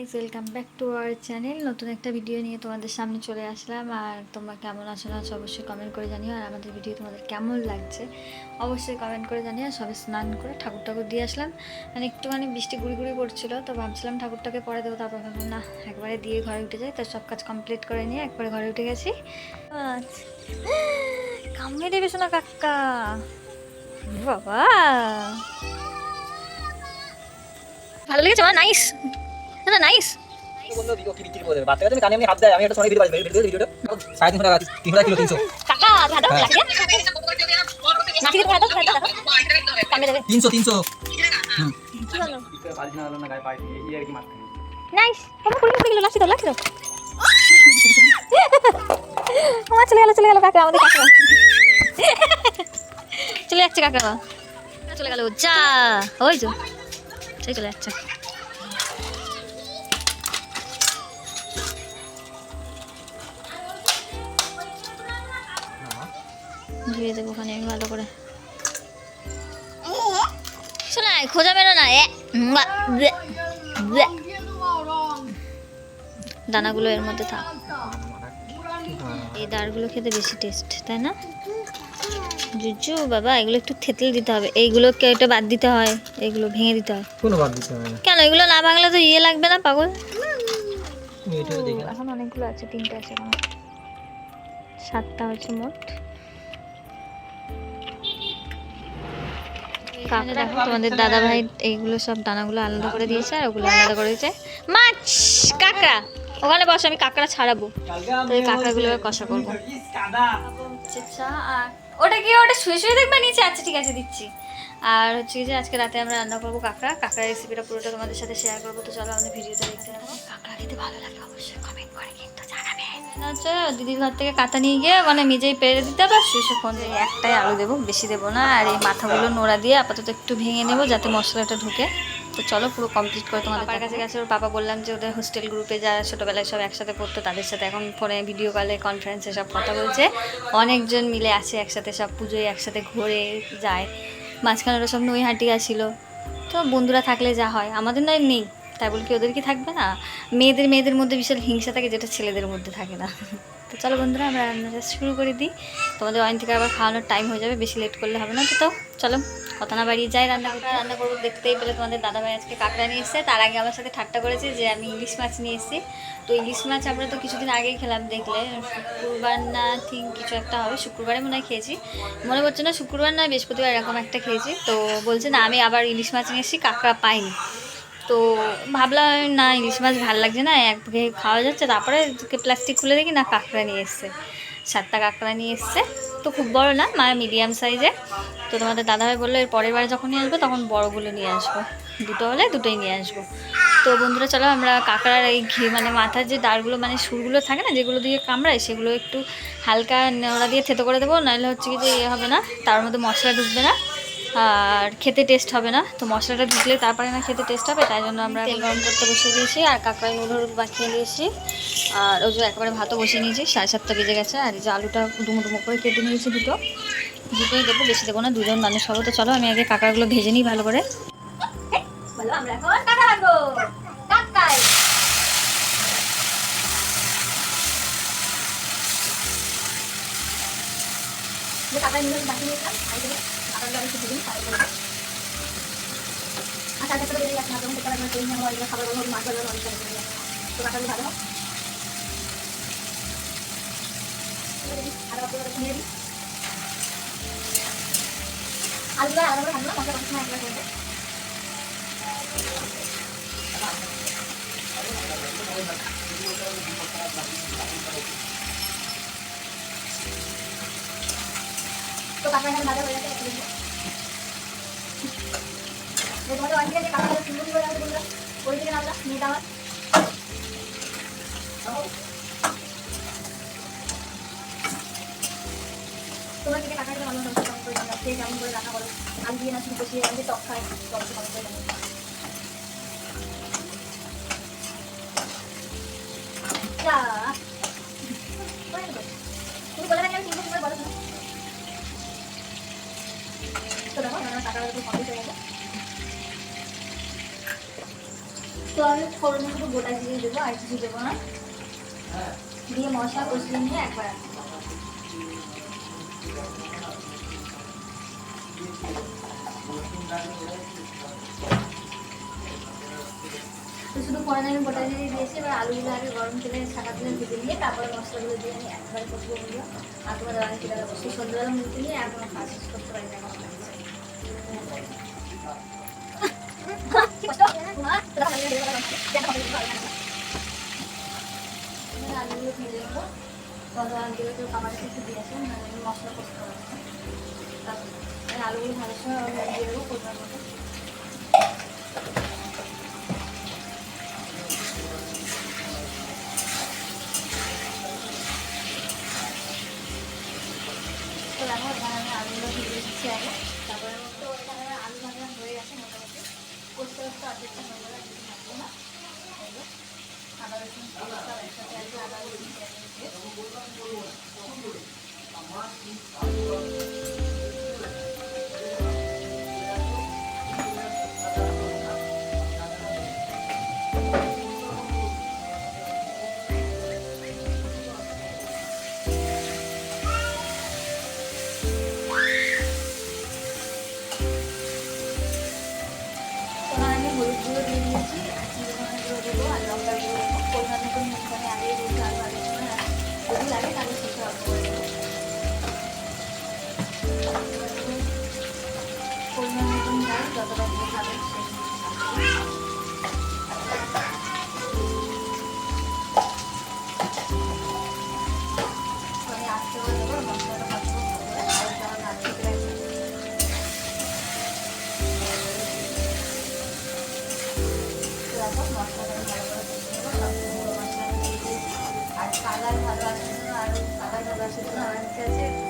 Guys welcome back to our channel নতুন একটা video নিয়ে তোমাদের সামনে চলে আসলাম। আর তোমরা কেমন আছো না আছো অবশ্যই কমেন্ট করে জানিও। আর আমাদের ভিডিও তোমাদের কেমন লাগছে অবশ্যই কমেন্ট করে জানিও। সবে স্নান করে ঠাকুর ঠাকুর দিয়ে আসলাম। মানে একটুখানি বৃষ্টি গুড়ি গুড়ি পড়ছিলো, তো ভাবছিলাম ঠাকুরটাকে পরে দেবো। তারপর ভাবলাম, না, একবারে দিয়ে ঘরে উঠে যাই। তো সব কাজ কমপ্লিট করে নিয়ে একবারে ঘরে উঠে গেছি। কামড়ে দেবে শোনা কাকা। বাবা। ভালো লেগেছে নাইস তিনশো তিনশো তিনশো কাকা ধাঁধা হ্যাঁ। তিনশো তিনশো। নাইস আমার কুড়ি কিলো আমার চলে গেল চলে গেল কাকা আমাদের কাকা। চলে যাচ্ছে কাকা। চলে গেল যা। ওই তো সেই চলে যাচ্ছে। ধুয়ে দেবো ওখানে আমি ভালো করে। শোনাই খোঁজা মেরো না এ। দানাগুলো এর মধ্যে থাক। এই দাঁড়গুলো খেতে বেশি টেস্ট তাই না? জুজু বাবা এগুলো একটু থেতলে দিতে হবে। এইগুলো কেটে বাদ দিতে হয় এগুলো ভেঙে দিতে হয়। কোনো বাদ দিতে হবে? কেন এগুলো না ভাঙলে তো ইয়ে লাগবে না পাগল। এখন অনেকগুলো আছে তিনটে আছে এখন সাতটা হচ্ছে মোট। কাকড়া দেখো তোমাদের দাদা ভাই এইগুলো সব দানাগুলো আলাদা করে দিয়েছে আর ওগুলো আলাদা করে দিয়েছে। মাছ, কাঁকড়া। ওখানে বসে, আমি কাঁকড়া ছাড়াবো। তো এই কাঁকড়াগুলো কষা করব। আচ্ছা ওটা কি, ওটা শুয়ে শুয়ে দেখবে নিচে? আচ্ছা ঠিক আছে, দিচ্ছি। আর হচ্ছে কি যে আজকে রাতে আমরা রান্না করব কাঁকড়া। কাঁকড়া রেসিপিটা পুরোটা তোমাদের সাথে শেয়ার করব তো চলো আমাদের ভিডিওটা দেখতে থাকো। কাঁকড়া খেতে ভালো লাগে অবশ্যই কমেন্ট করে কিন্তু জানাবে। হচ্ছে দিদির ঘর থেকে কাঁথা নিয়ে গিয়ে মানে নিজেই পেরে দিতে হবে আর শুষে ফোন দিয়ে একটাই আলু দেবো বেশি দেবো না। আর এই মাথাগুলো নোড়া দিয়ে আপাতত একটু ভেঙে নেব যাতে মশলাটা ঢুকে। তো চলো পুরো কমপ্লিট করে তোমাদের বাবার কাছে গেছে ওর বাবা বললাম যে ওদের হোস্টেল গ্রুপে যারা ছোটোবেলায় সব একসাথে পড়তো তাদের সাথে এখন ফোনে ভিডিও কলে কনফারেন্সে সব কথা বলছে। অনেকজন মিলে আসে একসাথে সব পুজোয় একসাথে ঘুরে যায়। মাঝখানে ওরা সব নই নৈহাটি আসিল তো বন্ধুরা থাকলে যা হয়। আমাদের নয় নেই। তাই বলে কি ওদের কি থাকবে না? মেয়েদের মেয়েদের মধ্যে বিশাল হিংসা থাকে যেটা ছেলেদের মধ্যে থাকে না। তো চলো বন্ধুরা, আমরা রান্নাটা শুরু করে দিই। তোমাদের অয়ন থেকে আবার খাওয়ানোর টাইম হয়ে যাবে, বেশি লেট করলে হবে না তো তো চলো কথা না বাড়িয়ে যাই রান্না করতে। রান্না করব দেখতেই পেলে তোমাদের দাদাভাই আজকে কাঁকড়া নিয়ে এসছে। তার আগে আমার সাথে ঠাট্টা করেছে যে আমি ইলিশ মাছ নিয়ে এসেছি। তো ইলিশ মাছ আমরা তো কিছুদিন আগেই খেলাম, দেখলে শুক্রবার না ঠিক কিছু একটা হবে, শুক্রবারে মনে হয় খেয়েছি। মনে পড়ছে না, শুক্রবার না বৃহস্পতিবার এরকম একটা খেয়েছি। তো বলছে না, আমি আবার ইলিশ মাছ নিয়ে এসেছি, কাঁকড়া পাইনি। তো ভাবলাম, না, ইলিশ মাছ ভালো লাগছে না, এক খাওয়া যাচ্ছে। তারপরে প্লাস্টিক খুলে দেখি, না, কাঁকড়া নিয়ে এসছে। সাতটা কাঁকড়া নিয়ে এসছে। তো খুব বড় না মানে মিডিয়াম সাইজে তো তোমাদের দাদাভাই বলল, এর পরের বারে যখন নিয়ে আসব, তখন বড়গুলো নিয়ে আসব। দুটো হলে দুটোই নিয়ে আসব। তো বন্ধুরা, চলো আমরা কাঁকড়ার এই ঘি মানে মাথার যে দাঁড়গুলো মানে সুরগুলো থাকে না, যেগুলো দিয়ে কামড়ায়, সেগুলো একটু হালকা নেওড়া দিয়ে থেতো করে দেবো। নাহলে হচ্ছে কি যে ইয়ে হবে না, তার মধ্যে মশলা ঢুকবে না। আর খেতে টেস্ট হবে না। তো মশলাটা ঢুকলে তারপরে না খেতে টেস্ট হবে তাই জন্য আমরা তেল গরম করতে বসিয়ে দিয়েছি। আর কাঁকড়ায় নুন হলুদ দিয়েছি। আর ওই যে একেবারে ভাতও বসিয়ে নিয়েছি সাড়ে সাতটা বেজে গেছে। আর এই যে আলুটা ডুমো ডুমো করে কেটে নিয়েছি দুটো। দুটোই দেবো বেশি দেবো না দুজন মানুষ হব। তো চলো আমি আগে কাঁকড়াগুলো ভেজে নিই ভালো করে। আমরা এখন কাঁকড়া রাখব কাঁকড়াগুলো আমি ভেজে নিই তারপরে করব। আর তার সাথে বেরিয়ে যাচ্ছে না যখন খেতে পারবে তেল নেওয়া হয় খাবার হোক মাছ ভালো অনেক বেরিয়ে যাচ্ছে তো কাঁকড়াগুলো ভালো হোক। আদা বাটা করে নিয়ে দিই। আলুগুলো আলাদা করে ভাজবো, মশলা কষানো একবার করব তো কাঁকড়া এখানে ভাজা হয়ে গেছে তোমাদের অনেক যে কাঁকড়া সুন্দর করে রাখবে বন্ধুরা। ওই থেকে নামলা নিয়ে যাওয়ার। তোমার থেকে টাকাটা ভালো কেমন করে রান্না করে? আমি দিয়ে না শুধু কষিয়ে আমি টক খাই টক করে ফোড়নে শুধু গোটা জিরে দেবো, আর কিছু দেবো না। দিয়ে মশলা কষিয়ে নিয়ে একবার শুধু ফোড়নে আমি গোটা জিরে দিয়েছি। এবার আলুগুলো আগে গরম তেলে ছাকা তেলে ভেজে নিয়ে তারপরে মশলাগুলো দিয়ে আমি একবার কষবো গুলো আর তোমাদের আগে কীভাবে বসে? সন্ধ্যাবেলা মুখে নিয়ে এখন কাজ করতে পারি না আলুগুলো দিয়ে আসলাম মশলা করতে তারপর আলুগুলো ভাজার সময় দিয়ে দেবো আলুগুলো ভেজে দিচ্ছি তারপরে তো এখানে আলু ভাজা হয়ে গেছে, মোটামুটি করতে করতে অর্ধেকটা হয়ে গেলে কিছু থাকব না আদা রসুন সব একসাথে আছে আদা রসুন পেঁয়াজ হলুদ গুঁড়ো দিয়ে দিয়েছি চিনি ধনের গুঁড়ো দেবো, আর লঙ্কার গুঁড়ো দেবো। পরিমাণ মতো নুন যতটা দিয়ে কালার ভালো আসার জন্য আমার কাছে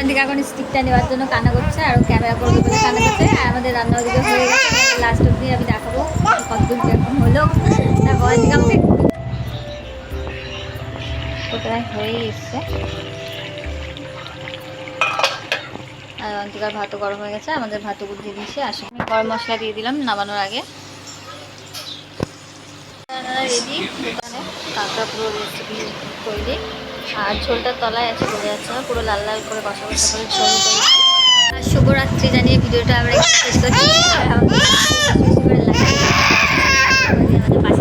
ওইদিকে এখন স্টিকটা নেওয়ার জন্য কান্না করছে, আর ক্যামেরা করবে বলে কান্না করছে। আর আমাদের রান্না ওদিকে হয়ে গেছে লাস্ট অব্দি আমি দেখাবো কতদূর কীরকম হলো। তারপর ওইদিকে আমাকে হয়ে এসছে। আর অন্তিকার ভাতও গরম হয়ে গেছে, আমাদের ভাতও দিয়ে দিয়েছি আসলে আমি গরম মশলা দিয়ে দিলাম নামানোর আগে। রেডি দোকানে কাঁকড়া পুরো রেসিপি তৈরি। আর ঝোলটা তলায় আছে বলে যাচ্ছে না, পুরো লাল লাল করে কষা বসা করে ঝোল আর শুভরাত্রি জানিয়ে ভিডিওটা আমরা শেষ করছি। পাশে